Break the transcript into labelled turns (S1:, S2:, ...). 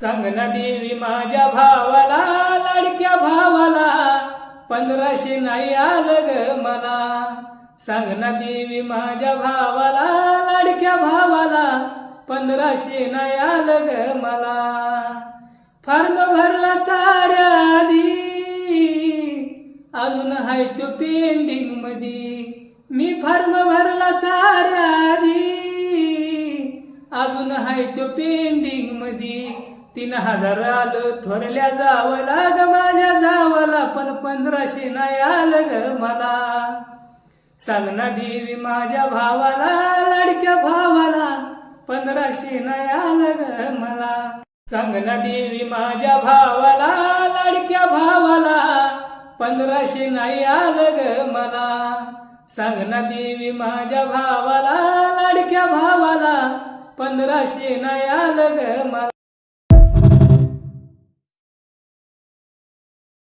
S1: सांग ना देवी माझ्या भावाला लाडक्या भावाला पंधराशे नाही आलं ग मला. सांग ना देवी माझ्या भावाला लाडक्या भावाला पंधराशे नाही आलं ग मला. फार्म भरला साऱ्या आधी अजून हाय तो पेंडिंग मधी. मी फार्म भरला साऱ्या आधी अजून हाय तो पेंडिंग मधी. तीन हजार आलं थोरल्या जावला ग माझ्या जावाला पण पंधराशे नाही आलं ग मला. सांग ना देवी माझ्या भावाला लाडक्या भावाला पंधराशे नाही आलं ग मला. सांग ना देवी माझ्या भावाला लाडक्या भावाला पंधराशे नाही आलं ग मला. सांग ना देवी माझ्या भावाला लाडक्या भावाला पंधराशे नाही आलं ग मला.